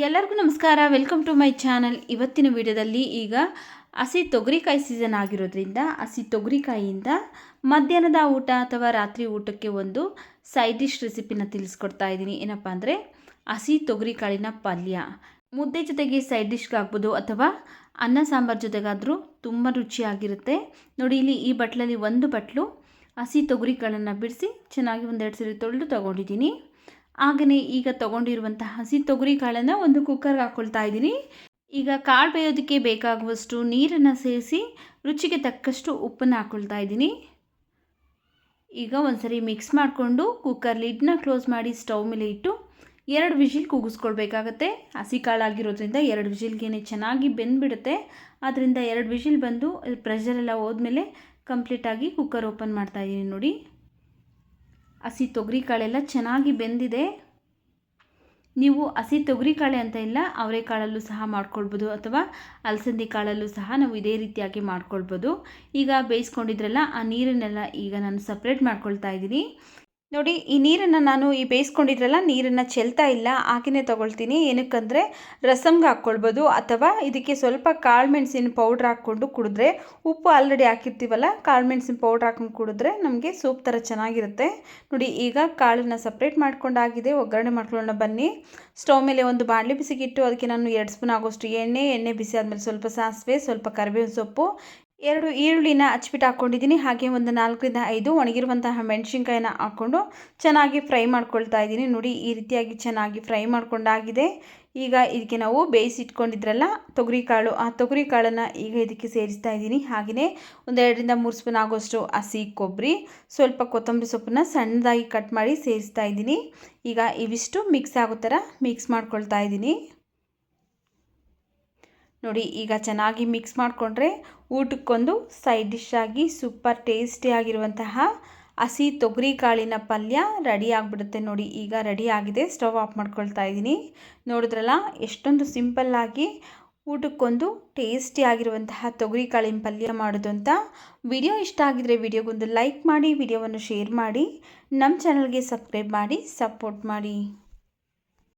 ಎಲ್ಲರಿಗೂ ನಮಸ್ಕಾರ. Welcome to my channel ಇವತ್ತಿನ ವಿಡಿಯೋದಲ್ಲಿ ಈಗ ಹಸಿ ತೊಗರಿಕಾಯಿ ಸೀಸನ್ ಆಗಿರೋದ್ರಿಂದ, ಹಸಿ ತೊಗರಿಕಾಯಿಯಿಂದ ಮಧ್ಯಾಹ್ನದ ಊಟ ಅಥವಾ ರಾತ್ರಿ ಊಟಕ್ಕೆ ಒಂದು ಸೈಡ್ ಡಿಶ್ ರೆಸಿಪಿನ ತಿಳಿಸ್ಕೊಡ್ತಾ ಇದ್ದೀನಿ. ಏನಪ್ಪ ಅಂದರೆ, ಹಸಿ ತೊಗರಿಕಾಳಿನ ಪಲ್ಯ. ಮುದ್ದೆ ಜೊತೆಗೆ ಸೈಡ್ ಡಿಶ್ಗೆ ಆಗ್ಬೋದು ಅಥವಾ ಅನ್ನ, ಸಾಂಬಾರು ಜೊತೆಗಾದರೂ ತುಂಬ ರುಚಿಯಾಗಿರುತ್ತೆ. ನೋಡಿ, ಇಲ್ಲಿ ಈ ಬಟ್ಲಲ್ಲಿ ಒಂದು ಬಟ್ಲು ಹಸಿ ತೊಗರಿಕಾಳನ್ನು ಬಿಡಿಸಿ ಚೆನ್ನಾಗಿ ಒಂದೆರಡು ಸರಿ ತೊಳೆದು ತೊಗೊಂಡಿದ್ದೀನಿ. ಹಾಗೆಯೇ ಈಗ ತೊಗೊಂಡಿರುವಂಥ ಹಸಿ ತೊಗರಿ ಕಾಳನ್ನು ಒಂದು ಕುಕ್ಕರ್ಗೆ ಹಾಕ್ಕೊಳ್ತಾ ಇದ್ದೀನಿ. ಈಗ ಕಾಳು ಬೇಯೋದಕ್ಕೆ ಬೇಕಾಗುವಷ್ಟು ನೀರನ್ನು ಸೇರಿಸಿ ರುಚಿಗೆ ತಕ್ಕಷ್ಟು ಉಪ್ಪನ್ನು ಹಾಕ್ಕೊಳ್ತಾ ಇದ್ದೀನಿ. ಈಗ ಒಂದ್ಸರಿ ಮಿಕ್ಸ್ ಮಾಡಿಕೊಂಡು ಕುಕ್ಕರ್ ಲಿಡ್ನ ಕ್ಲೋಸ್ ಮಾಡಿ ಸ್ಟವ್ ಮೇಲೆ ಇಟ್ಟು ಎರಡು ವಿಷಿಲ್ ಕೂಗಿಸ್ಕೊಳ್ಬೇಕಾಗತ್ತೆ. ಹಸಿ ಕಾಳಾಗಿರೋದ್ರಿಂದ ಎರಡು ವಿಷಿಲ್ಗೇನೆ ಚೆನ್ನಾಗಿ ಬೆಂದ್ಬಿಡುತ್ತೆ. ಆದ್ದರಿಂದ ಎರಡು ವಿಷಿಲ್ ಬಂದು ಪ್ರೆಷರೆಲ್ಲ ಹೋದ್ಮೇಲೆ ಕಂಪ್ಲೀಟಾಗಿ ಕುಕ್ಕರ್ ಓಪನ್ ಮಾಡ್ತಾ ಇದ್ದೀನಿ ನೋಡಿ. ಹಸಿ ತೊಗರಿ ಕಾಳೆಲ್ಲ ಚೆನ್ನಾಗಿ ಬೆಂದಿದೆ. ನೀವು ಹಸಿ ತೊಗರಿ ಕಾಳೆ ಅಂತ ಇಲ್ಲ ಅವರೆಕಾಳಲ್ಲೂ ಸಹ ಮಾಡ್ಕೊಳ್ಬೋದು ಅಥವಾ ಅಲಸಂದಿ ಕಾಳಲ್ಲೂ ಸಹ ನಾವು ಇದೇ ರೀತಿಯಾಗಿ ಮಾಡ್ಕೊಳ್ಬೋದು. ಈಗ ಬೇಯಿಸ್ಕೊಂಡಿದ್ರಲ್ಲ, ಆ ನೀರನ್ನೆಲ್ಲ ಈಗ ನಾನು ಸಪ್ರೇಟ್ ಮಾಡ್ಕೊಳ್ತಾ ಇದ್ದೀನಿ. ನೋಡಿ, ಈ ನೀರನ್ನು ನಾನು ಈ ಬೇಯಿಸ್ಕೊಂಡಿದ್ರಲ್ಲ, ನೀರನ್ನು ಚೆಲ್ತಾ ಇಲ್ಲ ಹಾಗೆಯೇ ತೊಗೊಳ್ತೀನಿ. ಏನಕ್ಕಂದರೆ ರಸಮ್ಗೆ ಹಾಕ್ಕೊಳ್ಬೋದು, ಅಥವಾ ಇದಕ್ಕೆ ಸ್ವಲ್ಪ ಕಾಳುಮೆಣಸಿನ ಪೌಡ್ರ್ ಹಾಕ್ಕೊಂಡು ಕುಡಿದ್ರೆ, ಉಪ್ಪು ಆಲ್ರೆಡಿ ಹಾಕಿರ್ತೀವಲ್ಲ ಕಾಳುಮೆಣಸಿನ ಪೌಡ್ರ್ ಹಾಕೊಂಡು ಕುಡಿದ್ರೆ ನಮಗೆ ಸೂಪ್ ಥರ ಚೆನ್ನಾಗಿರುತ್ತೆ. ನೋಡಿ, ಈಗ ಕಾಳನ್ನು ಸಪ್ರೇಟ್ ಮಾಡ್ಕೊಂಡಾಗಿದೆ, ಒಗ್ಗರಣೆ ಮಾಡ್ಕೊಳ್ಳೋಣ ಬನ್ನಿ. ಸ್ಟವ್ ಮೇಲೆ ಒಂದು ಬಾಣಲಿ ಬಿಸಿಗಿಟ್ಟು, ಅದಕ್ಕೆ ನಾನು ಎರಡು ಸ್ಪೂನ್ ಆಗೋಷ್ಟು ಎಣ್ಣೆ ಎಣ್ಣೆ ಬಿಸಿ ಆದಮೇಲೆ ಸ್ವಲ್ಪ ಸಾಸಿವೆ, ಸ್ವಲ್ಪ ಕರಿಬೇವಿನ ಸೊಪ್ಪು. ಎರಡು ಈರುಳ್ಳಿನ ಹಚ್ಬಿಟ್ಟು ಹಾಕ್ಕೊಂಡಿದ್ದೀನಿ ಹಾಗೆ ಒಂದು ನಾಲ್ಕರಿಂದ ಐದು ಒಣಗಿರುವಂತಹ ಮೆಣಸಿನ್ಕಾಯಿನ ಹಾಕ್ಕೊಂಡು ಚೆನ್ನಾಗಿ ಫ್ರೈ ಮಾಡ್ಕೊಳ್ತಾ ಇದ್ದೀನಿ. ನೋಡಿ, ಈ ರೀತಿಯಾಗಿ ಚೆನ್ನಾಗಿ ಫ್ರೈ ಮಾಡ್ಕೊಂಡಾಗಿದೆ. ಈಗ ಇದಕ್ಕೆ ನಾವು ಬೇಯಿಸಿಟ್ಕೊಂಡಿದ್ರಲ್ಲ ತೊಗರಿ ಕಾಳು ಆ ತೊಗರಿ ಕಾಳನ್ನು ಈಗ ಇದಕ್ಕೆ ಸೇರಿಸ್ತಾ ಇದ್ದೀನಿ. ಹಾಗೆಯೇ ಒಂದೆರಡರಿಂದ ಮೂರು ಸ್ಪೂನ್ ಆಗೋಷ್ಟು ಹಸಿ ಕೊಬ್ಬರಿ, ಸ್ವಲ್ಪ ಕೊತ್ತಂಬರಿ ಸೊಪ್ಪನ್ನ ಸಣ್ಣದಾಗಿ ಕಟ್ ಮಾಡಿ ಸೇರಿಸ್ತಾ ಇದ್ದೀನಿ. ಈಗ ಇವಿಷ್ಟು ಮಿಕ್ಸ್ ಆಗೋ ಥರ ಮಿಕ್ಸ್ ಮಾಡ್ಕೊಳ್ತಾ ಇದ್ದೀನಿ. ನೋಡಿ, ಈಗ ಚೆನ್ನಾಗಿ ಮಿಕ್ಸ್ ಮಾಡಿಕೊಂಡ್ರೆ ಊಟಕ್ಕೊಂದು ಸೈಡ್ ಡಿಶ್ ಆಗಿ ಸೂಪರ್ ಟೇಸ್ಟಿಯಾಗಿರುವಂತಹ ಹಸಿ ತೊಗರಿ ಕಾಳಿನ ಪಲ್ಯ ರೆಡಿ ಆಗಿಬಿಡುತ್ತೆ ನೋಡಿ. ಈಗ ರೆಡಿ ಆಗಿದೆ ಸ್ಟವ್ ಆಫ್ ಮಾಡ್ಕೊಳ್ತಾ ಇದ್ದೀನಿ. ನೋಡಿದ್ರಲ್ಲ, ಎಷ್ಟೊಂದು ಸಿಂಪಲ್ಲಾಗಿ ಊಟಕ್ಕೊಂದು ಟೇಸ್ಟಿ ಆಗಿರುವಂತಹ ತೊಗರಿ ಕಾಳಿನ ಪಲ್ಯ ಮಾಡೋದು ಅಂತ. ವಿಡಿಯೋ ಇಷ್ಟ ಆಗಿದ್ರೆ ವಿಡಿಯೋಗೊಂದು ಲೈಕ್ ಮಾಡಿ, ವಿಡಿಯೋವನ್ನು ಶೇರ್ ಮಾಡಿ ನಮ್ಮ ಚಾನಲ್ಗೆ ಸಬ್ಸ್ಕ್ರೈಬ್ ಮಾಡಿ ಸಪೋರ್ಟ್ ಮಾಡಿ.